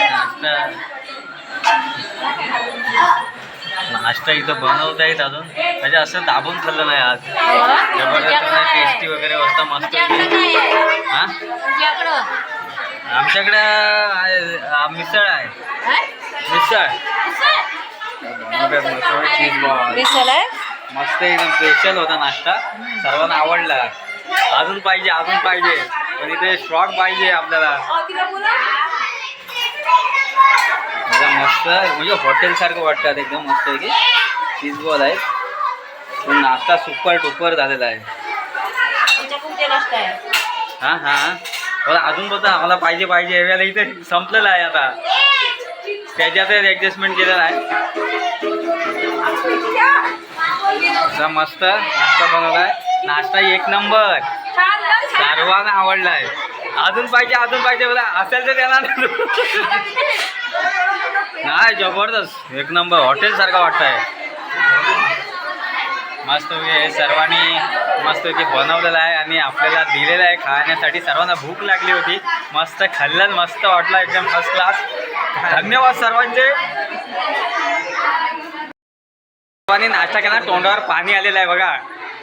नाश्ता नाश्ता इथं बनवता येत अजून. म्हणजे असं दाबून खाल्लं नाही आज. जबरदस्त टेस्टी वगैरे होता मस्त. हा? आमच्याकडे मिसळ आहे. मिसळ. मिसल आहे? मस्त एकदम स्पेशल होता नाश्ता. सर्वांना आवडला. अजून पाहिजे अजून पाहिजे. पण इथे स्टॉक पाहिजे आपल्याला. मस्त. म्हणजे हॉटेल सारखं वाटतात एकदम मस्त आहे की. चीज बॉल आहे. पण नाश्ता सुपर टुपर झालेला आहे. हा हा. बरं अजून बोलता आम्हाला पाहिजे पाहिजे. वेळेला इथे संपलेलं आहे आता. त्याच्यातच ॲडजस्टमेंट केलेलं आहे. असा मस्त नाश्ता बनवलाय नाश्ता एक नंबर. सर्वांना आवडलाय. अजून पाहिजे अजून पाहिजे बोला असेल तर त्याला नाही. जबरदस्त. एक नंबर. हॉटेल सारखा वाटतंय. मस्त सर्वांनी मस्त की बनवलेलं आहे आणि आपल्याला दिलेलं आहे खाण्यासाठी. सर्वांना भूक लागली होती. मस्त खाल्लं मस्त वाटलं. एकदम फर्स्ट क्लास धन्यवाद सर्वांचे. सर्वांनी नाश्ता केला तोंडावर पाणी आलेलं आहे बघा.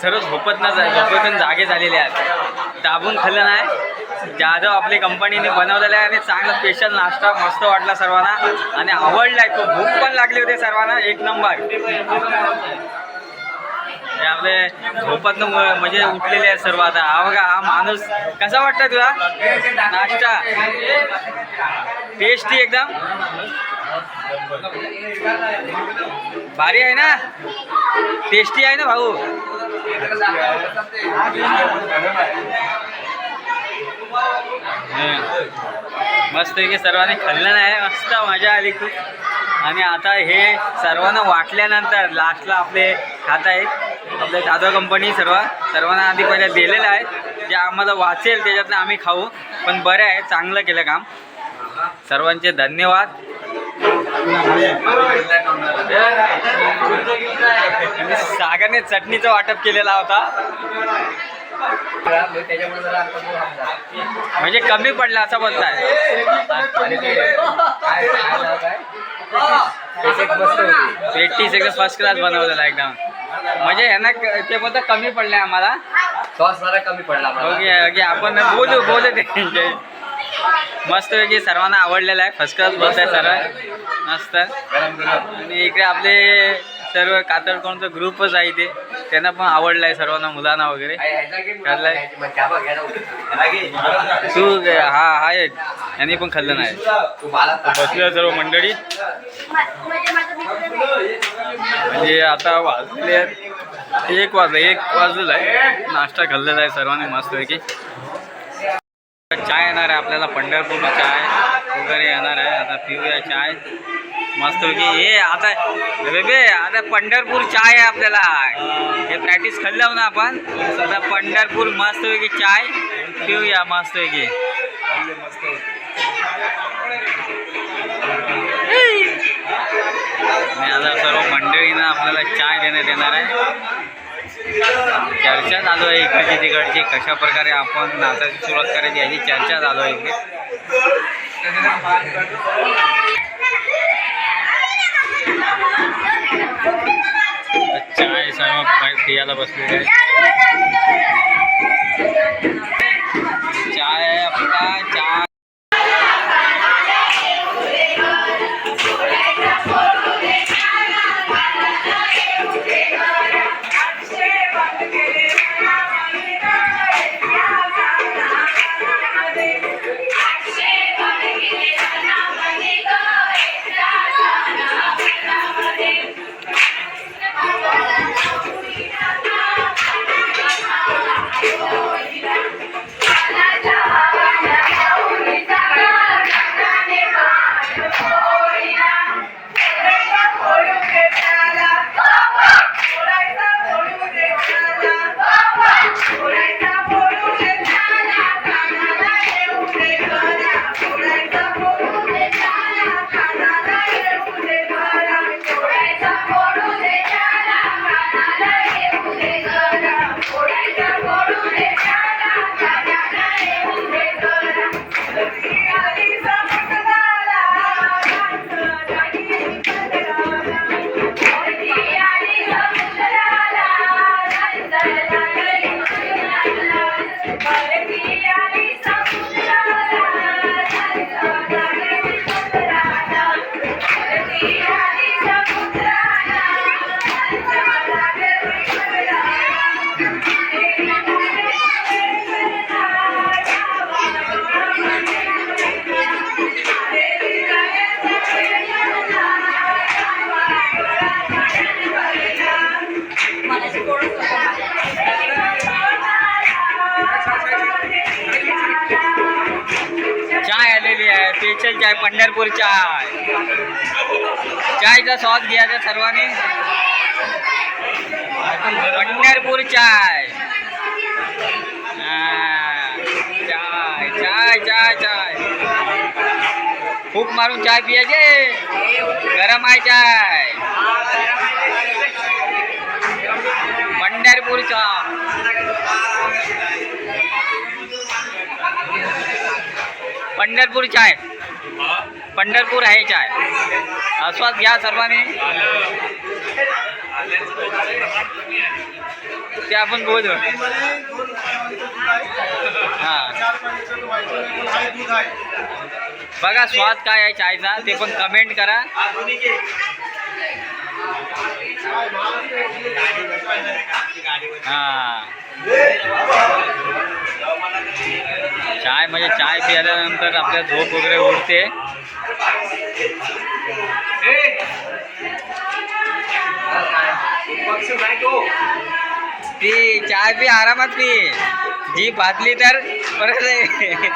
सर्व झोपत न झोपेतून जागे झालेले आहेत. दाबून खाल्लं नाही. जाधव आपली कंपनीने बनवलेलं आहे आणि चांगला स्पेशल नाश्ता मस्त वाटला सर्वांना. आणि आवडला आहे खूप भूक पण लागली होती सर्वांना. एक नंबर. आपले झोपत म्हणजे उठलेले आहेत सर्व आता. हा बघा हा माणूस कसा वाटतं तुला? नाश्ता. टेस्टी एकदम. भारी आहे ना? टेस्टी आहे ना भाऊ? मस्त की सर्वांनी खाल्लं नाही. मस्त मजा आली खूप. आणि आता हे सर्वांना वाटल्यानंतर लास्टला आपले खात आहेत. आपले दादा कंपनी सर्व. सर्वांना आधी पहिले दिलेलं आहे. जे आम्हाला वाचेल त्याच्यातनं आम्ही खाऊ. पण बरं आहे चांगलं केलं काम. सर्वांचे धन्यवाद. सागरने चटणीचं वाटप केलेला होता. म्हणजे कमी पडला असं बोलताय. पेटीस एकदम फर्स्ट क्लास बनवलेला एकदम. म्हणजे ह्यांना ते बोलतात कमी पडले आम्हाला. सॉस जरा कमी पडला. ओके ओके आपण बोलू बोलू ते. मस्त पैकी सर्वांना आवडलेलं आहे. फर्स्ट क्लास बस आहे सर्व. मस्त. आणि इकडे आपले सर्व कातळकोणचा ग्रुपच आहे इथे. त्यांना पण आवडलं आहे सर्वांना मुलांना वगैरे. तू हा हा एक. यांनी पण खाल्लं नाही. बसलं सर्व मंडळी. म्हणजे आता वाजले आहेत एक वाजलं एक वाजलेलं आहे. नाश्ता खाल्लेला आहे सर्वांनी मस्तपैकी चाय येणार आहे आपल्याला पंढरपूर चाय वगैरे येणार आहे. आता पिऊया चाय मस्त की हे आता बेबे आता पंढरपूर चाय आहे आपल्याला. हे प्रॅक्टिस खाल्लं ना आपण. आता पंढरपूर मस्त की चाय पिऊया मस्त की आता सर्व मंडळींना आपल्याला चाय देण्यात येणार आहे. चर्चा चालू आहे इकडची तिकडची कशा प्रकारे आपण नाचाची सुरुवात करायची याची चर्चा चालू आहे इकडे. चाय सर्व पियाला बसलेले आहे चाय आहे आपला चाय. स्पेशल चाय पंढरपूर चाय चायचा स्वाद घ्यायचा सर्वांनी पंढरपूर चाय हा, चाय चाय चाय चाय खूप मारून चाय पियाचे गरम आहे चाय पंढरपूर चाय पंढरपूर चाय पंढरपूर आहे चाय. आस्वाद घ्या सर्वांनी. ते आपण बोलतो हां. बघा स्वाद काय आहे चायचा ते पण कमेंट करा. हां. चाय मज़े चाय पिल्यानंतर अपने झोप वगैरह उडते। ती चाय पी, आराम पी। जी पतली तर परत आहे